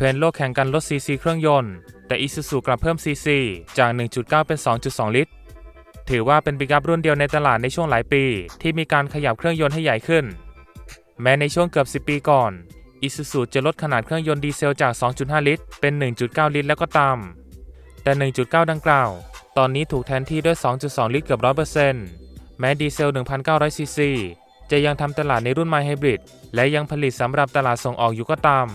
เทรนด์โลกแข่งกันลดซีซีเครื่องยนต์ แต่ Isuzu กลับเพิ่มซีซีจาก 1.9 เป็น 2.2 ลิตร ถือว่าเป็นปิกอัพรุ่นเดียวในตลาดในช่วงหลายปี ที่มีการขยับเครื่องยนต์ให้ใหญ่ขึ้น แม้ในช่วงเกือบ 10 ปีก่อน Isuzu จะลดขนาดเครื่องยนต์ดีเซลจาก 2.5 ลิตร เป็น 1.9 ลิตรแล้วก็ตาม แต่ 1.9 ดังกล่าว ตอนนี้ถูกแทนที่ด้วย 2.2 ลิตรเกือบ 100%แม้ดีเซล 1,900 ซีซีจะยังทำตลาดในรุ่นไมไฮบริดและยังผลิตสำหรับตลาดส่งออกอยู่ก็ตาม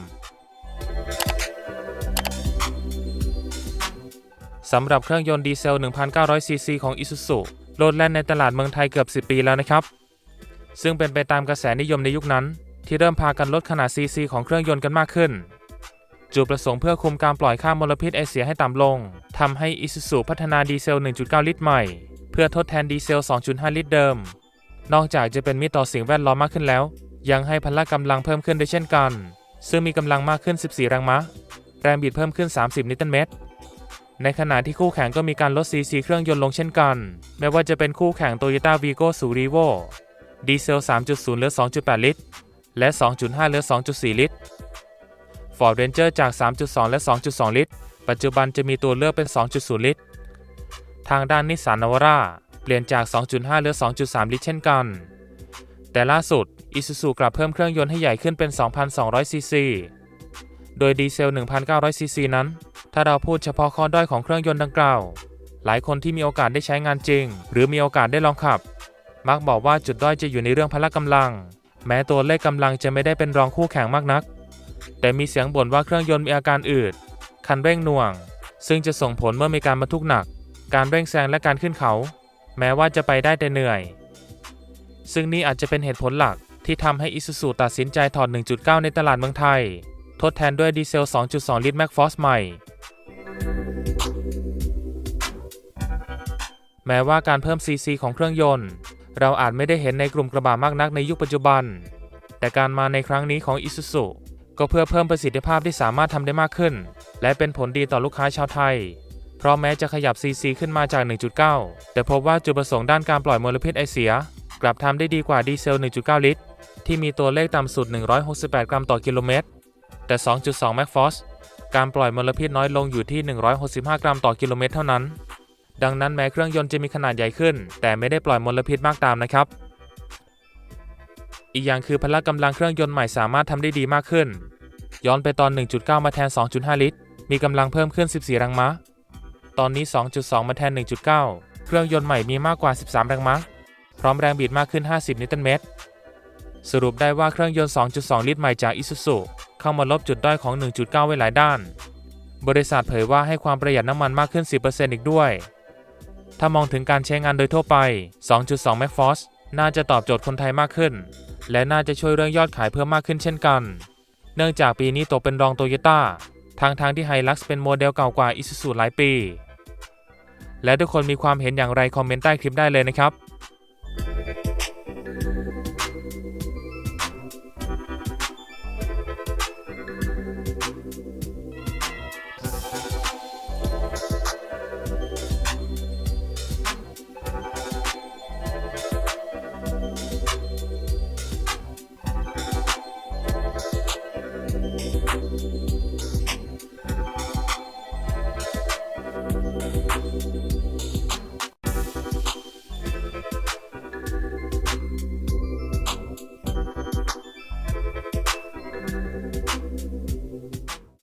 สำหรับเครื่องยนต์ดีเซล 1,900 ซีซีของ Isuzu โลดแล่นในตลาดเมืองไทยเกือบ 10 ปีแล้วนะครับ ซึ่งเป็นไปตามกระแสนิยมในยุคนั้น ที่เริ่มพากันลดขนาดซีซีของเครื่องยนต์กันมากขึ้น จุดประสงค์เพื่อคุมการปล่อยค่ามลพิษไอเสียให้ต่ำลงทำให้ Isuzu พัฒนาดีเซล 1.9 ลิตรใหม่ เพื่อทดแทนดีเซล 2.5 ลิตรเดิม นอกจากจะเป็นมิตรต่อสิ่งแวดล้อมมากขึ้นแล้ว ยังให้พละกำลังเพิ่มขึ้นด้วยเช่นกัน ซึ่งมีกำลังมากขึ้น 14 แรงม้าแรงบิดเพิ่มขึ้น 30 นิวตันเมตร ในขณะที่คู่แข่งก็มีการลดซีซีเครื่องยนต์ลงเช่นกัน ไม่ว่าจะเป็นคู่แข่ง Toyota Vigo สู่ Revo ดีเซล 3.0 เหลือ 2.8 ลิตร และ 2.5 เหลือ 2.4 ลิตร Ford Ranger จาก 3.2 และ 2.2 ลิตร ปัจจุบันจะมีตัวเลือกเป็น 2.0 ลิตร ทางด้านนิสสันนาวาร่าเปลี่ยนจาก 2.5 เหลือ 2.3 ลิตรเช่นกัน แต่ล่าสุด Isuzu กลับเพิ่มเครื่องยนต์ให้ใหญ่ขึ้นเป็น 2,200 ซีซี โดยดีเซล 1,900 ซีซีนั้น ถ้าเราพูดเฉพาะข้อด้อยของเครื่องยนต์ดังกล่าว หลายคนที่มีโอกาสได้ใช้งานจริง หรือมีโอกาสได้ลองขับ มักบอกว่าจุดด้อยจะอยู่ในเรื่องพละกำลัง แม้ตัวเลขกำลังจะไม่ได้เป็นรองคู่แข่งมากนัก แต่มีเสียงบ่นว่าเครื่องยนต์มีอาการอืด คันเร่งหน่วง ซึ่งจะส่งผลเมื่อมีการบรรทุกหนัก การเร่งแซงและการขึ้นเขา แม้ว่าจะไปได้แต่เหนื่อย ซึ่งนี่อาจจะเป็นเหตุผลหลักที่ทำให้ Isuzu ตัดสินใจถอด 1.9 ในตลาดเมืองไทย ทดแทนด้วยดีเซล 2.2 ลิตร MacForce ใหม่ แม้ว่าการเพิ่ม CC ของเครื่องยนต์ เราอาจไม่ได้เห็นในกลุ่มกระบะมากนักในยุคปัจจุบัน แต่การมาในครั้งนี้ของ Isuzu ก็เพื่อเพิ่มประสิทธิภาพที่สามารถทำได้มากขึ้น และเป็นผลดีต่อลูกค้าชาวไทย เพราะแม้จะขยับ CC ขึ้นมาจาก 1.9 แต่พบว่าจุดประสงค์ด้านการปล่อยมลพิษไอเสีย กลับทำได้ดีกว่าดีเซล 1.9 ลิตร ที่มีตัวเลขต่ำสุด 168 กรัมต่อกิโลเมตร แต่ 2.2 MacForce การปล่อยมลพิษน้อยลงอยู่ที่ 165 กรัมต่อกิโลเมตรเท่านั้น ดังนั้นแม้เครื่องยนต์จะมีขนาดใหญ่ขึ้น แต่ไม่ได้ปล่อยมลพิษมากตามนะครับ อีกอย่างคือพละกำลังเครื่องยนต์ใหม่สามารถทำได้ดีมากขึ้น ย้อนไปตอน 1.9 มาแทน 2.5 ลิตร มีกำลังเพิ่มขึ้น 14 แรงม้า ตอนนี้ 2.2 มาแทน 1.9 เครื่องยนต์ใหม่มีมากกว่า 13 แรงม้า พร้อมแรงบิดมากขึ้น 50 นิวตันเมตร สรุปได้ว่าเครื่องยนต์ 2.2 ลิตรใหม่จาก Isuzu เข้ามาลบจุดด้อยของ 1.9 ไว้หลายด้าน บริษัทเผยว่าให้ความประหยัดน้ำมันมากขึ้น 10%อีกด้วย ถ้ามองถึงการใช้งานโดยทั่วไป 2.2 m a c f o s น่าจะตอบโจทย์คนไทยมากขึ้น และน่าจะช่วยเรื่องยอดขายเพิ่มมากขึ้นเช่นกัน เนื่องจากปีนี้ตกเป็นรองโตโยต้าทางทางที่ไฮลักซ์เป็นโมเดลเก่ากว่าอิซูซุหลายปี และทุกคนมีความเห็นอย่างไรคอมเมนต์ใต้คลิปได้เลยนะครับ